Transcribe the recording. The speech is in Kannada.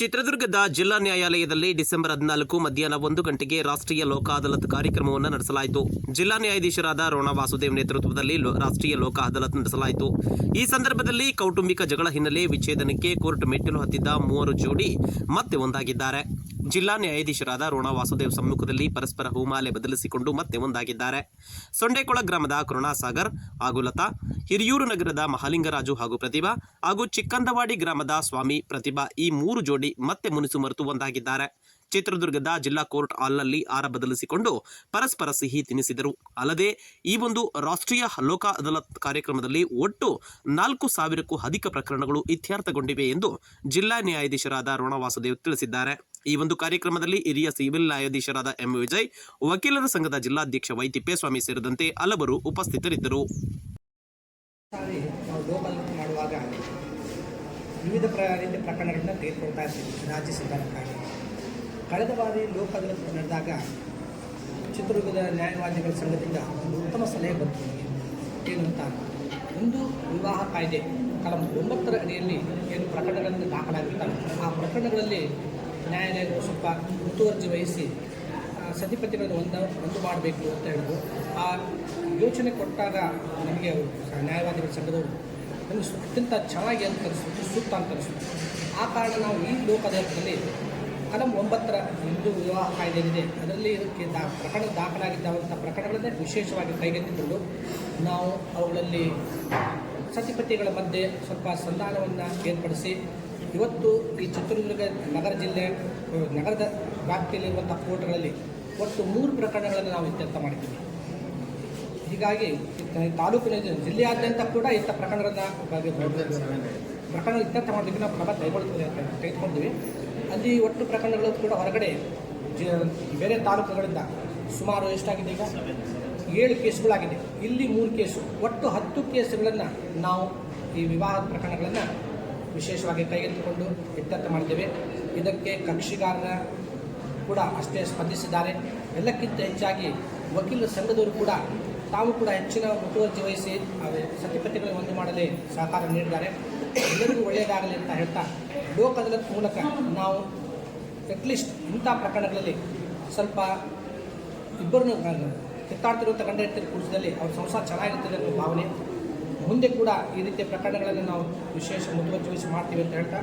ಚಿತ್ರದುರ್ಗದ ಜಿಲ್ಲಾ ನ್ಯಾಯಾಲಯದಲ್ಲಿ ಡಿಸೆಂಬರ್ ಹದಿನಾಲ್ಕು ಮಧ್ಯಾಹ್ನ ಒಂದು ಗಂಟೆಗೆ ರಾಷ್ಟ್ರೀಯ ಲೋಕ ಅದಾಲತ್ ಕಾರ್ಯಕ್ರಮವನ್ನು ನಡೆಸಲಾಯಿತು. ಜಿಲ್ಲಾ ನ್ಯಾಯಾಧೀಶರಾದ ರೋಣ ವಾಸುದೇವ್ ನೇತೃತ್ವದಲ್ಲಿ ರಾಷ್ಟ್ರೀಯ ಲೋಕ ಅದಾಲತ್ ನಡೆಸಲಾಯಿತು. ಈ ಸಂದರ್ಭದಲ್ಲಿ ಕೌಟುಂಬಿಕ ಜಗಳ ಹಿನ್ನೆಲೆ ವಿಚ್ಛೇದನಕ್ಕೆ ಕೋರ್ಟ್ ಮೆಟ್ಟಿಲು ಹತ್ತಿದ್ದ ಮೂವರು ಜೋಡಿ ಮತ್ತೆ ಒಂದಾಗಿದ್ದಾರೆ. ಜಿಲ್ಲಾ ನ್ಯಾಯಾಧೀಶರಾದ ರೋಣ ವಾಸುದೇವ್ ಸಮ್ಮುಖದಲ್ಲಿ ಪರಸ್ಪರ ಹೂಮಾಲೆ ಬದಲಿಸಿಕೊಂಡು ಮತ್ತೆ ಒಂದಾಗಿದ್ದಾರೆ. ಸೊಂಡೆಕೊಳ ಗ್ರಾಮದ ಕರುಣಾಸಾಗರ್ ಹಾಗೂ ಲತಾ, ಹಿರಿಯೂರು ನಗರದ ಮಹಾಲಿಂಗರಾಜು ಹಾಗೂ ಪ್ರತಿಭಾ ಹಾಗೂ ಚಿಕ್ಕಂದವಾಡಿ ಗ್ರಾಮದ ಸ್ವಾಮಿ ಪ್ರತಿಭಾ ಈ ಮೂರು ಜೋಡಿ ಮತ್ತೆ ಮುನಿಸು ಮರೆತು ಒಂದಾಗಿದ್ದಾರೆ. ಚಿತ್ರದುರ್ಗದ ಜಿಲ್ಲಾ ಕೋರ್ಟ್ ಹಾಲ್ನಲ್ಲಿ ಆರ ಬದಲಿಸಿಕೊಂಡು ಪರಸ್ಪರ ಸಿಹಿ ತಿನ್ನಿಸಿದರು ಅಲ್ಲದೆ, ಈ ಒಂದು ರಾಷ್ಟ್ರೀಯ ಲೋಕ ಅದಾಲತ್ ಕಾರ್ಯಕ್ರಮದಲ್ಲಿ ಒಟ್ಟು ನಾಲ್ಕು ಸಾವಿರಕ್ಕೂ ಅಧಿಕ ಪ್ರಕರಣಗಳು ಇತ್ಯರ್ಥಗೊಂಡಿವೆ ಎಂದು ಜಿಲ್ಲಾ ನ್ಯಾಯಾಧೀಶರಾದ ರೋಣ ವಾಸುದೇವ್ ತಿಳಿಸಿದ್ದಾರೆ. ಈ ಒಂದು ಕಾರ್ಯಕ್ರಮದಲ್ಲಿ ಹಿರಿಯ ಸಿವಿಲ್ ನ್ಯಾಯಾಧೀಶರಾದ ಎಂ ವಿಜಯ್, ವಕೀಲರ ಸಂಘದ ಜಿಲ್ಲಾಧ್ಯಕ್ಷ ವೈ ತಿಪ್ಪೇಸ್ವಾಮಿ ಸೇರಿದಂತೆ ಹಲವರು ಉಪಸ್ಥಿತರಿದ್ದರು. ವಿವಿಧ ರೀತಿಯ ಪ್ರಕರಣಗಳನ್ನ ತೆಗೆದುಕೊಳ್ತಾ ಇರ್ತೀವಿ ರಾಜ್ಯ ಸರ್ಕಾರಕ್ಕಾಗಿ. ಕಳೆದ ಬಾರಿ ಲೋಕ ಅದಾಲತ್ ನಡೆದಾಗ ಚಿತ್ರದುರ್ಗದ ನ್ಯಾಯವಾದಿಗಳ ಸಂಘದಿಂದ ಒಂದು ಉತ್ತಮ ಸಲಹೆ ಬಂತು. ಏನು ಅಂತ? ಒಂದು ವಿವಾಹ ಕಾಯ್ದೆ. ಕಲಂ ಒಂಬತ್ತರ ಅಡಿಯಲ್ಲಿ ಏನು ಪ್ರಕರಣಗಳನ್ನು ದಾಖಲಾಗಿರ್ತವೆ. ಆ ಪ್ರಕರಣಗಳಲ್ಲಿ ನ್ಯಾಯಾಲಯಗಳು ಸ್ವಲ್ಪ ಮುತುವರ್ಜಿ ವಹಿಸಿ ಸತಿಪತಿಗಳನ್ನು ಒಂದು ಒಂದು ಮಾಡಬೇಕು ಅಂತ ಹೇಳಿದ್ರು. ಆ ಯೋಚನೆ ಕೊಟ್ಟಾಗ ನಮಗೆ ಅವರು ನ್ಯಾಯವಾದಿಗಳ ಸಂಘದವರು ನಮಗೆ ಅತ್ಯಂತ ಚೆನ್ನಾಗಿ ಅಂತ ಅನಿಸ್ತು ಸೂಕ್ತ ಅಂತ ಅನಿಸ್ತು. ಆ ಕಾರಣ ನಾವು ಈ ಲೋಕದಾಲದಲ್ಲಿ ಕಲಂ ಒಂಬತ್ತರ ಹಿಂದೂ ವಿವಾಹ ಕಾಯ್ದೆ ಏನಿದೆ ಅದರಲ್ಲಿ ಇದಕ್ಕೆ ದಾ, ಪ್ರಕರಣ ದಾಖಲಾಗಿದ್ದಾವಂಥ ಪ್ರಕರಣಗಳನ್ನೇ ವಿಶೇಷವಾಗಿ ಕೈಗೆತ್ತಿಕೊಂಡು ನಾವು ಅವುಗಳಲ್ಲಿ ಸತಿಪತಿಗಳ ಮಧ್ಯೆ ಸ್ವಲ್ಪ ಸಂಧಾನವನ್ನು ಏರ್ಪಡಿಸಿ, ಇವತ್ತು ಈ ಚಿತ್ರದುರ್ಗ ನಗರ ಜಿಲ್ಲೆ ನಗರದ ವ್ಯಾಪ್ತಿಯಲ್ಲಿರುವಂಥ ಕೋರ್ಟ್ಗಳಲ್ಲಿ ಒಟ್ಟು ಮೂರು ಪ್ರಕರಣಗಳನ್ನು ನಾವು ಇತ್ಯರ್ಥ ಮಾಡಿದ್ದೀವಿ. ಹೀಗಾಗಿ ತಾಲೂಕಿನ ಜಿಲ್ಲೆಯಾದ್ಯಂತ ಕೂಡ ಇಂಥ ಪ್ರಕರಣಗಳನ್ನು ಪ್ರಕರಣ ಇತ್ಯರ್ಥ ಮಾಡೋದಕ್ಕೆ ನಾವು ಕ್ರಮ ಕೈಗೊಳ್ತೀವಿ ತೆಗೆದುಕೊಂಡಿವಿ. ಅಲ್ಲಿ ಒಟ್ಟು ಪ್ರಕರಣಗಳು ಕೂಡ ಹೊರಗಡೆ ಬೇರೆ ತಾಲೂಕುಗಳಿಂದ ಸುಮಾರು ಎಷ್ಟಾಗಿದೆ ಈಗ? ಏಳು ಕೇಸುಗಳಾಗಿದೆ. ಇಲ್ಲಿ ಮೂರು ಕೇಸು. ಒಟ್ಟು ಹತ್ತು ಕೇಸುಗಳನ್ನು ನಾವು ಈ ವಿವಾಹದ ಪ್ರಕರಣಗಳನ್ನು ವಿಶೇಷವಾಗಿ ಕೈಗೆತ್ತಿಕೊಂಡು ಇತ್ಯರ್ಥ ಮಾಡಿದ್ದೇವೆ. ಇದಕ್ಕೆ ಕಕ್ಷಿಗಾರರ ಕೂಡ ಅಷ್ಟೇ ಸ್ಪಂದಿಸಿದ್ದಾರೆ. ಎಲ್ಲಕ್ಕಿಂತ ಹೆಚ್ಚಾಗಿ ವಕೀಲರ ಸಂಘದವರು ಕೂಡ ತಾವು ಕೂಡ ಹೆಚ್ಚಿನ ಮುತುವರ್ಜಿ ವಹಿಸಿ ಆ ಸತಿಪತಿಗಳನ್ನು ಒಂದು ಮಾಡಲಿ ಸಹಕಾರ ನೀಡಿದ್ದಾರೆ. ಎಲ್ಲರಿಗೂ ಒಳ್ಳೆಯದಾಗಲಿ ಅಂತ ಹೇಳ್ತಾ ಲೋಕ ಅದಾಲತ್ ಮೂಲಕ ನಾವು ಅಟ್ಲೀಸ್ಟ್ ಇಂಥ ಪ್ರಕರಣಗಳಲ್ಲಿ ಸ್ವಲ್ಪ ಇಬ್ಬರನ್ನು ಕಿತ್ತಾಡ್ತಿರುವಂಥ ಗಂಡ ಹೆಂಡತಿ ಕುರಿತದಲ್ಲಿ ಅವ್ರ ಸಂಸಾರ ಚೆನ್ನಾಗಿರ್ತದೆ ಅನ್ನೋ ಭಾವನೆ. ಮುಂದೆ ಕೂಡ ಈ ರೀತಿಯ ಪ್ರಕರಣಗಳನ್ನು ನಾವು ವಿಶೇಷ ಮುತುವರ್ಜಿ ವಹಿಸಿ ಮಾಡ್ತೀವಿ ಅಂತ ಹೇಳ್ತಾ